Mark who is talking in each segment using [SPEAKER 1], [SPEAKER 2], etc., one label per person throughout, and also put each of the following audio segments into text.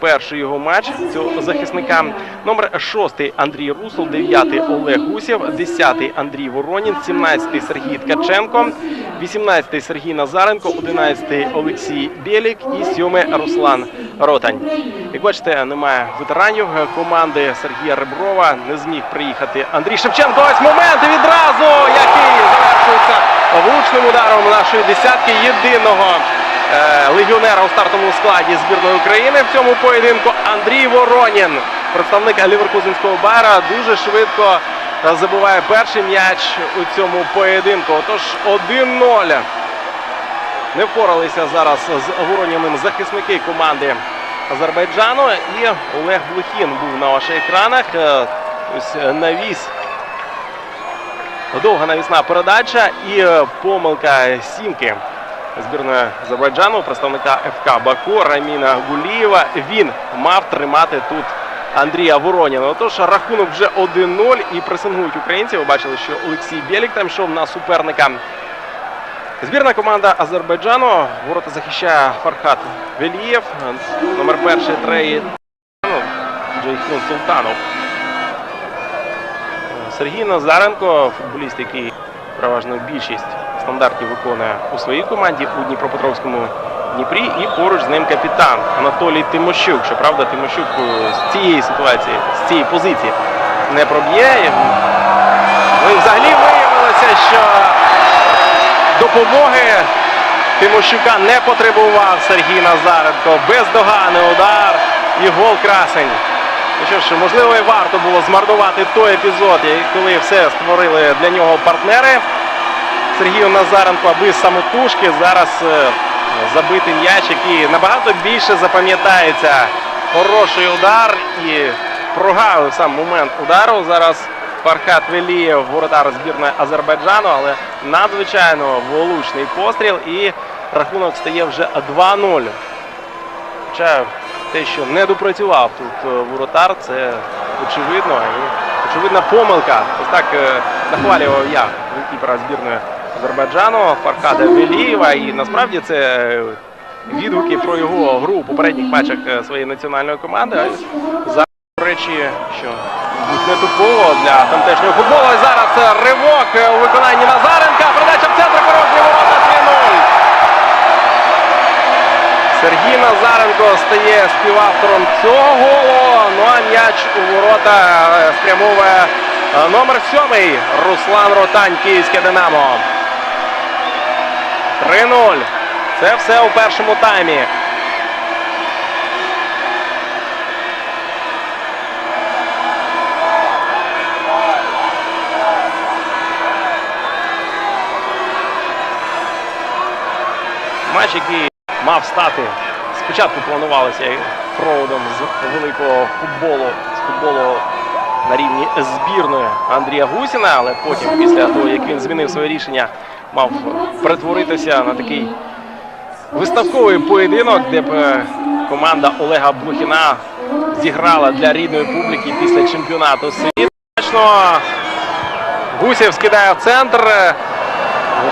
[SPEAKER 1] Перший його матч цього захисника. Номер 6 Андрій Русул, 9 Олег Гусєв, 10 Андрій Воронін, 17 Сергій Ткаченко, 18 Сергій Назаренко, 11 Олексій Білік і 7 Руслан Ротань. Як бачите, немає ветеранів команди Сергія Реброва. Не зміг приїхати Андрій Шевченко. Ось момент відразу, який завершується влучним ударом нашої десятки єдиного легіонера у стартовому складі збірної України в цьому поєдинку Андрій Воронін, представник Ліверкузенського бара, дуже швидко е, забиває перший м'яч у цьому поєдинку. Отож 1-0. Не впоралися зараз з Вороніним захисники команди Азербайджану. І Олег Блохін був на ваших екранах. Е, Ось е, навіс Довга навісна передача і е, помилка сімки збірної Азербайджану, представника ФК Баку Раміна Гулієва. Він мав тримати тут Андрія Вороніна. Отож, рахунок вже 1-0 і пресингують українці. Ви бачили, що Олексій Бєлік там йшов на суперника. Збірна команда Азербайджану. Ворота захищає Фархат Велієв. Номер перший Трей Джейхун Султанов. Сергій Назаренко, футболіст, який переважно більшість стандартів виконує у своїй команді у Дніпропетровському Дніпрі. І поруч з ним капітан Анатолій Тимощук. Щоправда, Тимощук е, з цієї ситуації, з цієї позиції не проб'є. Ну взагалі виявилося, що допомоги Тимощука не потребував Сергій Назаренко. Бездоганний удар і гол красень. Ну що ж, можливо, і варто було змарнувати той епізод, коли все створили для нього партнери. Сергію Назаренко, аби самотужки зараз е, забити м'яч, який набагато більше запам'ятається. Хороший удар і прогавив сам момент удару. Зараз Фархат Велієв, воротар збірної Азербайджану, але надзвичайно влучний постріл і рахунок стає вже 2-0. Хоча те, що не допрацював тут е, воротар, це очевидно. І очевидна помилка. Ось так е, нахвалював я кіпера збірної Азербайджану Фархада Велієва. І насправді це е, відгуки про його гру у попередніх матчах е, своєї національної команди. А Зараз, до речі, що не типово для тамтешнього футболу. Зараз ривок у виконанні Назаренка. Передача в центр порожні ворота 3-0. Сергій Назаренко стає співавтором цього голу. Ну а м'яч у ворота е, спрямовує номер сьомий Руслан Ротань, Київське Динамо. 3-0. Це все у першому таймі. Матч, який мав стати. Спочатку планувалося проводом з великого футболу, з футболу на рівні збірної Андрія Гусіна, але потім, після того, як він змінив своє рішення, мав перетворитися на такий виставковий поєдинок, де б е, команда Олега Блохіна зіграла для рідної публіки після чемпіонату світу. Гусєв скидає в центр.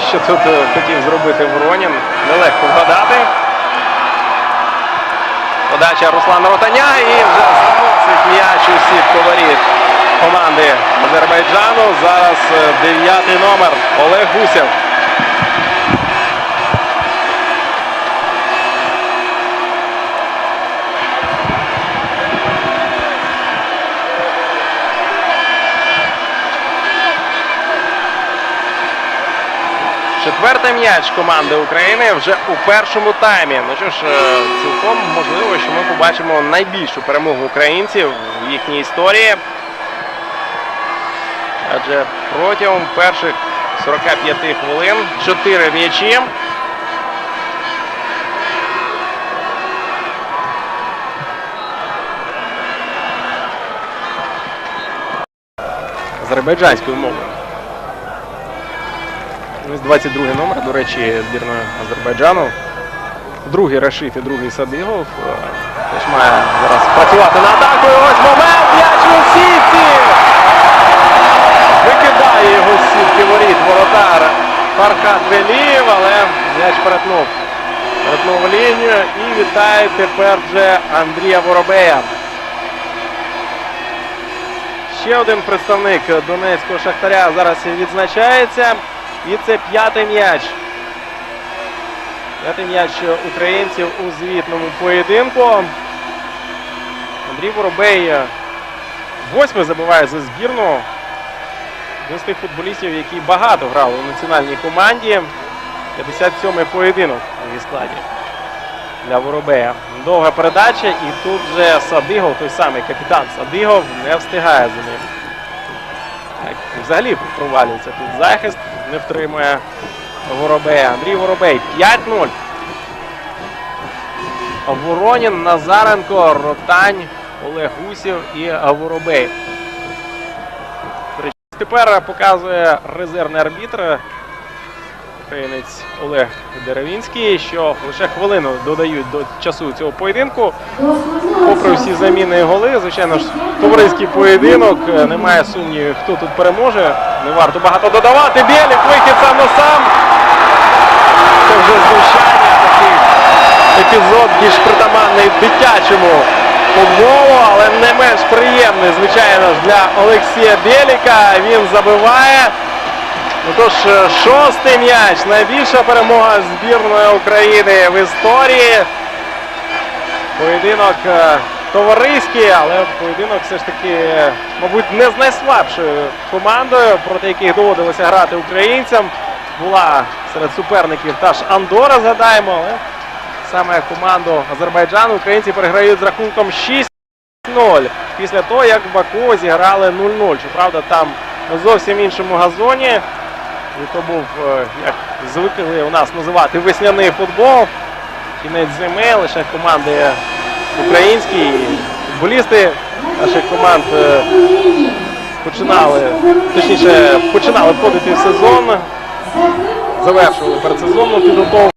[SPEAKER 1] Що тут е, хотів зробити Воронін? Нелегко вгадати. Подача Руслана Ротаня і вже заносить м'яч у сітку воріт команди Азербайджану. Зараз е, дев'ятий номер Олег Гусєв. Четвертий м'яч команди України вже у першому таймі. Ну що ж, е, цілком можливо, що ми побачимо найбільшу перемогу українців в їхній історії. Адже протягом перших 45 хвилин 4 м'ячі. Азербайджанською мовою. Ось 22 номер, до речі, збірної Азербайджану. Другий Рашид і другий Садигов. Е, Теж має зараз працювати на атаку. І ось момент, м'яч у сітці! Викидає його з сітки воріт воротар Фархат Велієв, але м'яч перетнув перетнув лінію і вітає тепер вже Андрія Воробея. Ще один представник Донецького Шахтаря зараз відзначається. І це п'ятий м'яч. П'ятий м'яч українців у звітному поєдинку. Андрій Воробей е, восьмий забиває за збірну. Один з тих футболістів, які багато грали у національній команді. 57-й поєдинок у її складі для Воробея. Довга передача, і тут же Садигов, той самий капітан Садигов, не встигає за ним. Так, взагалі провалюється тут захист, не втримує Воробея. Андрій Воробей 5-0. Воронін, Назаренко, Ротань, Олег Гусів і Воробей. Тепер показує резервний арбітр українець Олег Деревінський, що лише хвилину додають до часу цього поєдинку. Попри всі заміни і голи, звичайно ж, товариський поєдинок. е, Немає сумнівів, хто тут переможе. Не варто багато додавати. Білік вихід сам на сам. Це вже знущання такий епізод більш притаманний дитячому футболу, але не менш приємний, звичайно ж, для Олексія Біліка. Він забиває. Ну тож, е, шостий м'яч. Найбільша перемога збірної України в історії. Поєдинок е, товариський, але поєдинок все ж таки, мабуть, не з найслабшою командою, проти яких доводилося грати українцям. Була серед суперників та ж Андора, згадаємо, але саме команду Азербайджану українці переграють з рахунком 6-0 після того, як в Баку зіграли 0-0. Щоправда, там зовсім іншому газоні. І то був, е, як звикли у нас називати, весняний футбол. Кінець зими, лише команди українські футболісти наших команд е, починали, точніше, починали входити в сезон, завершували передсезонну підготовку.